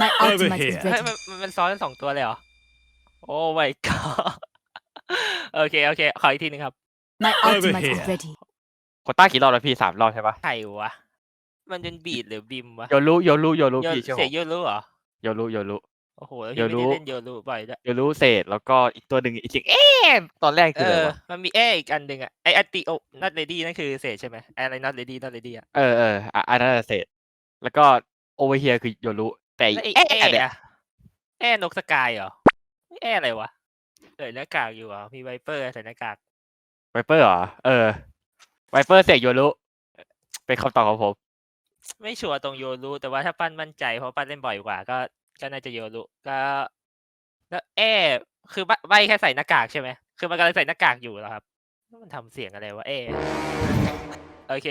My Over ultimate is here. เฮ้ย ready. มันมันมันซ้อนกันสองตัวเลยเหรอ โอ้ my god โอเค โอเค ขออีกทีหนึงครับ My Over ultimate is here. ready. โควต้ากี่รอบแล้วพี่สามรอบใช่ปะใครวะ มันเป็นบีดหรือบิมวะโยรุโยรุโยรุโยพี่เชื่อผเสียมงโยรู้เหรอ โยรุโยรุ โอ้โหแล้วโยพี่ไม่รู้ได้เล่นโยรู้บ่อยด้วยโยรุเศษแล้วก็อีกตัวหนึ่งอีกเสียงเอ๊ะตอนแรกเอคืออะไรอ วะมันมีแออีกอันหนึ่งอะไออัตติโอ not ready นั่นคือเศษใช่ไหมไออะไร not ready not ready อะเออเอออะอันนั้นนะเศษ แล้วก็โอเวอร์เฮียคือโยรุ แต่แล้วไอเอ๊ะแอเนี่ยอะแอนกสกายเหรอแออะไรวะใส่หน้ากากอยู่เหรอมีไวเปอร์ใส่หน้ากากไวเปอร์เหรอ เออไวเปอร์เสกโยรุเป็นคำตอบของผม ไม่ชัวร์ตรงโยรู้แต่ว่าถ้าปั้นมั่นใจเพราะปั้นเล่นบ่อยกว่า ก็ก็น่าจะโยรู้ก็ แล้วแอคือใบใบแค่ใส่หน้ากากใช่ไหมคือมันกำลังใส่หน้ากากอยู่แล้วครับแล้วมันทำเสียงอะไรวะแอโอเค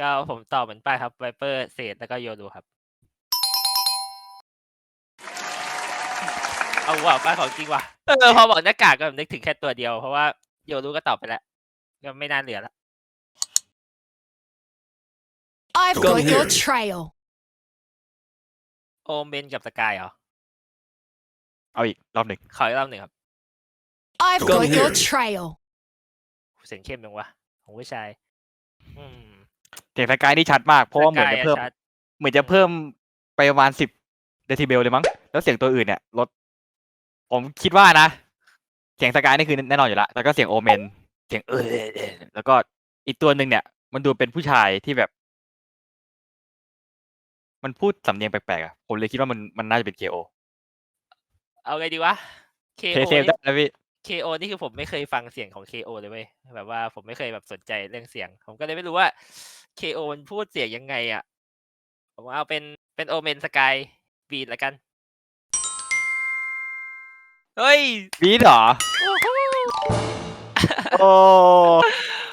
ก็ผมตอบเหมือนป้ายครับไวเปอร์เศษแล้วก็โยรู้ครับ เอาว่ะป้าของจริงว่ะเออพอบอกหน้ากากก็นึกถึงแค่ตัวเดียวเพราะว่าโยรู้ก็ตอบไปแล้วก็ไม่น่าเหลือละ I've Go got your here. trail. โอเมนกับสกายเหรอเอาอีกรอบหนึ่งขออีกรอบหนึ่งครับ I've Go got your here. trail. เสียงเข้มยังวะของผู้ชายอืมเสียงสกายนี่ชัดมากเพราะว่าเหมือนจะเพิ่ม สกายชัด เหมือนจะเพิ่มไปประมาณสิบเดซิเบลเลยมั้ง แล้วเสียงตัวอื่นเนี่ยลด ผมคิดว่านะ เสียงสกายนี่คือแน่นอนอยู่ละแล้วก็เสียงโอเมน เสียงเออแล้วก็อีกตัวหนึ่งเนี่ย มันดูเป็นผู้ชายที่แบบ มันพูดสำเนียงแปลกๆอะผมเลยคิดว่ามันมันน่าจะเป็นเคโอเอาไงดีวะ เค KO เซฟได้นะพี่ KO นี่คือผมไม่เคยฟังเสียงของ KO เลยเว้ยแบบว่าผมไม่เคยแบบสนใจเรื่องเสียง ผมก็เลยไม่รู้ว่า KO มันพูดเสียงยังไงอะ ผมเอาเป็นเป็นโอเมนสกายบีดละกัน เฮ้ยบีดเหรอ โอ้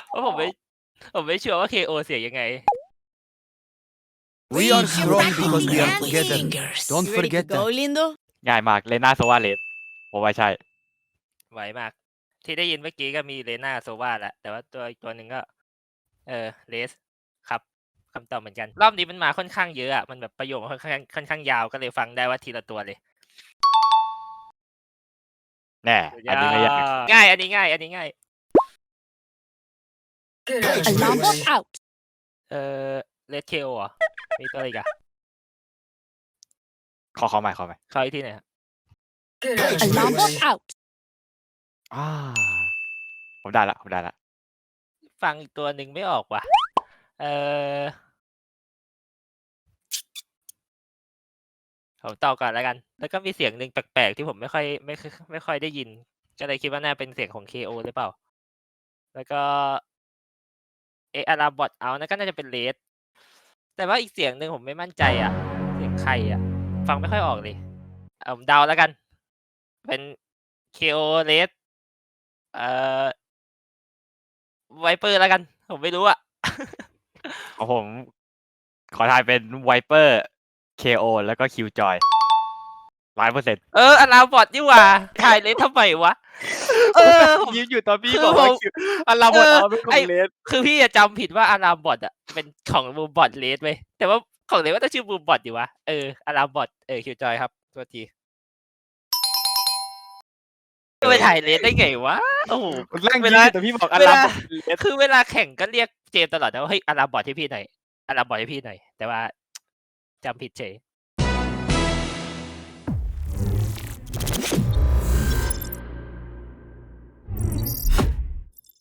เพราะผมไม่ผมไม่ชัวร์ว่า KO เสียงยังไง We are Reach your strong back because we are and together. fingers. Don't You ready to forget go, that. Lindo? ง่ายมากเลน่าโซวาเลสผมว่าใช่ไหวมาก ที่ได้ยินเมื่อกี้ก็มีเลน่าโซวาแหละแต่ว่าตัวอีกตัวหนึ่งก็ เออเลสครับคำตอบเหมือนกัน รอบนี้มันมาค่อนข้างเยอะอะมันแบบประโยคมันค่อนข้างค่อนข้างยาวก็เลยฟังได้ว่าทีละตัวเลย แน่อันนี้ไม่ยากง่ายอันนี้ง่าย อันนี้ง่าย Alarm bot out. เออเลสเคโอเหรอมีตัวอะไรอีกอะขอขอใหม่ขอใหม่ขออีกทีหน่อยครับ Alarm bot out. อ่าผมได้ละผมได้ละ ฟังอีกตัวหนึ่งไม่ออกว่ะ เออ ผมต่อก่อนแล้วกัน แล้วก็มีเสียงหนึ่งแปลกๆที่ผมไม่ค่อยไม่ค่อยไม่ค่อยได้ยิน ก็เลยคิดว่าน่าเป็นเสียงของ KO หรือเปล่า แล้วก็เออาราบอทเอานั่นก็น่าจะเป็นเลสแต่ว่าอีกเสียงหนึ่งผมไม่มั่นใจอะ เสียงใครอะ ฟังไม่ค่อยออกเลยเอาผมเดาแล้วกัน เป็น KO เลสเอ่อไวเปอร์แล้วกัน ผมไม่รู้อะ ของผม ขอทายเป็นไวเปอร์ KO แล้วก็คิวจอยร้อยเปอร์เซ็นต์เอออาราบอทนี่หว่าถ่ายเลสทำไมวะ เออผม ยิ้มอยู่ตอนพี่คือบอกว่าผมคิวอันลาบอดเออเอาเป็นขอไอ้งเลสคือพี่จะจำผิดว่าอารามบอทอะเป็นของบูมบอทเลสเว้ยแต่ว่าของเลสว่าต้องชื่อบูมบอทอยู่วะเอออารามบอทเออคิวจอยครับตัวทีไปถ่ายเลสได้ไงวะโอ้โห แรงเวยิ้มลาอยู่แต่พี่บอกอันเวลาลาบอดเลสคือเวลาแข่งก็เรียกเจมส์ตลอดนะว่าเฮ้ยอารามบอทให้พี่หน่อยอารามบอทให้พี่หน่อยแต่ว่า จำผิดเฉย